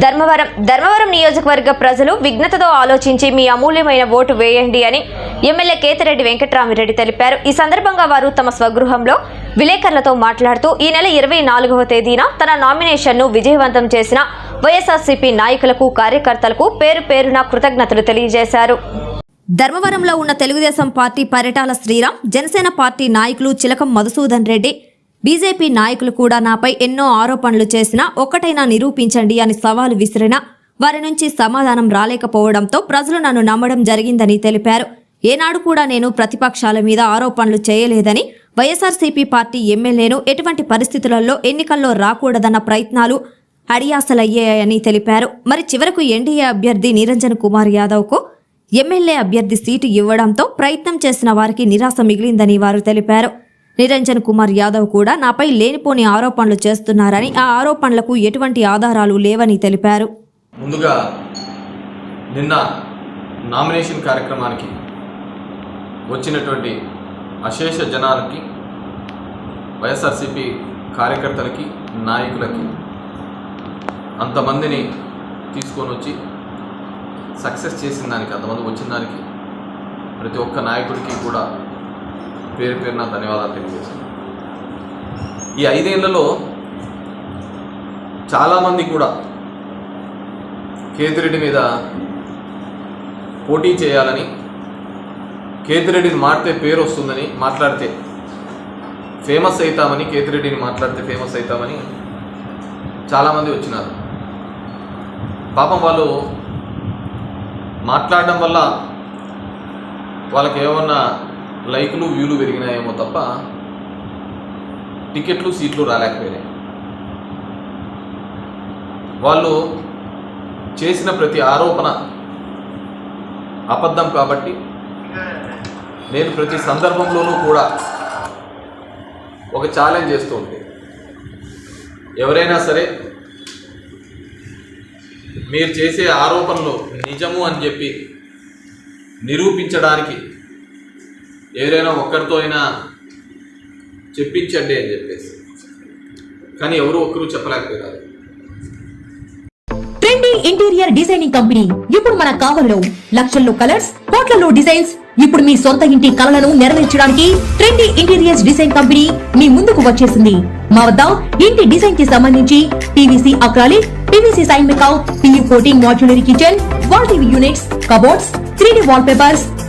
ధర్మవరం ధర్మవరం నియోజకవర్గ ప్రజలు విఘ్నతతో ఆలోచించి మీ అమూల్యమైన ఓటు వేయండి అని ఎమ్మెల్యే కేతిరెడ్డి వెంకట్రామిరెడ్డి తెలిపారు. ఈ సందర్భంగా వారు తమ స్వగృహంలో విలేకరులతో మాట్లాడుతూ ఈ నెల ఇరవై నాలుగవ తేదీన తన నామినేషన్ను విజయవంతం చేసిన వైఎస్ఆర్సీపీ నాయకులకు కార్యకర్తలకు పేరు పేరున కృతజ్ఞతలు తెలియజేశారు. ధర్మవరంలో ఉన్న తెలుగుదేశం పార్టీ పరిటాల శ్రీరామ్ జనసేన పార్టీ నాయకులు చిలకం మధుసూదన్ రెడ్డి బీజేపీ నాయకులు కూడా నాపై ఎన్నో ఆరోపణలు చేసినా ఒక్కటైనా నిరూపించండి అని సవాలు విసిరినా వారి నుంచి సమాధానం రాలేకపోవడంతో ప్రజలు నన్ను నమ్మడం జరిగిందని తెలిపారు. ఏనాడు కూడా నేను ప్రతిపక్షాల మీద ఆరోపణలు చేయలేదని వైఎస్ఆర్సీపీ పార్టీ ఎమ్మెల్యేను ఎటువంటి పరిస్థితులలో ఎన్నికల్లో రాకూడదన్న ప్రయత్నాలు అడియాసలయ్యాయని తెలిపారు. మరి చివరకు ఎన్డీఏ అభ్యర్థి నిరంజన్ కుమార్ యాదవ్కు ఎమ్మెల్యే అభ్యర్థి సీటు ఇవ్వడంతో ప్రయత్నం చేసిన వారికి నిరాశ మిగిలిందని వారు తెలిపారు. నిరంజన్ కుమార్ యాదవ్ కూడా నాపై లేనిపోని ఆరోపణలు చేస్తున్నారని ఆ ఆరోపణలకు ఎటువంటి ఆధారాలు లేవని తెలిపారు. ముందుగా నిన్న నామినేషన్ కార్యక్రమానికి వచ్చినటువంటి అశేష జనాలకి వైఎస్ఆర్సీపీ కార్యకర్తలకి నాయకులకి అంతమందిని తీసుకొని వచ్చి సక్సెస్ చేసిన దానికి అంతమంది వచ్చిన దానికి ప్రతి ఒక్క నాయకుడికి కూడా పేరు పేరు నా ధన్యవాదాలు తెలియజేశాను ఈ ఐదేళ్ళలో చాలామంది కూడా కేతిరెడ్డి మీద పోటీ చేయాలని కేతిరెడ్డిని మాడితే పేరు వస్తుందని మాట్లాడితే ఫేమస్ అవుతామని కేతిరెడ్డిని మాట్లాడితే ఫేమస్ అవుతామని చాలామంది వచ్చినారు. పాపం వాళ్ళు మాట్లాడడం వల్ల వాళ్ళకి ఏమన్నా లైకులు వ్యూలు పెరిగినాయేమో తప్ప టికెట్లు సీట్లు రాలేకపోయినాయి. వాళ్ళు చేసిన ప్రతి ఆరోపణ అబద్ధం కాబట్టి నేను ప్రతి సందర్భంలోనూ కూడా ఒక ఛాలెంజ్ చేస్తూ ఉంటే ఎవరైనా సరే మీరు చేసే ఆరోపణలు నిజము అని చెప్పి నిరూపించడానికి ఎవరైనా ఒక్కరితో అయినా చెప్పించండి అని చెప్పేసి. కానీ ఎవరు ఒక్కరు చెప్పలేకపోయారు ట్రెండీ ఇంటీరియర్ డిజైనింగ్ కంపెనీ ఇప్పుడు మన కావలిలో లక్షల్లో కలర్స్ కోట్లలో డిజైన్స్ ఇప్పుడు మీ సొంత ఇంటి కలలను నెరవేర్చడానికి ట్రెండీ ఇంటీరియర్స్ డిజైన్ కంపెనీ మీ ముందుకు వచ్చేసింది. మా వద్ద ఇంటి డిజైన్కి సంబంధించి PVC acrylic PVC sign makeout PU coating modular kitchen wall TV units cupboards three D wallpapers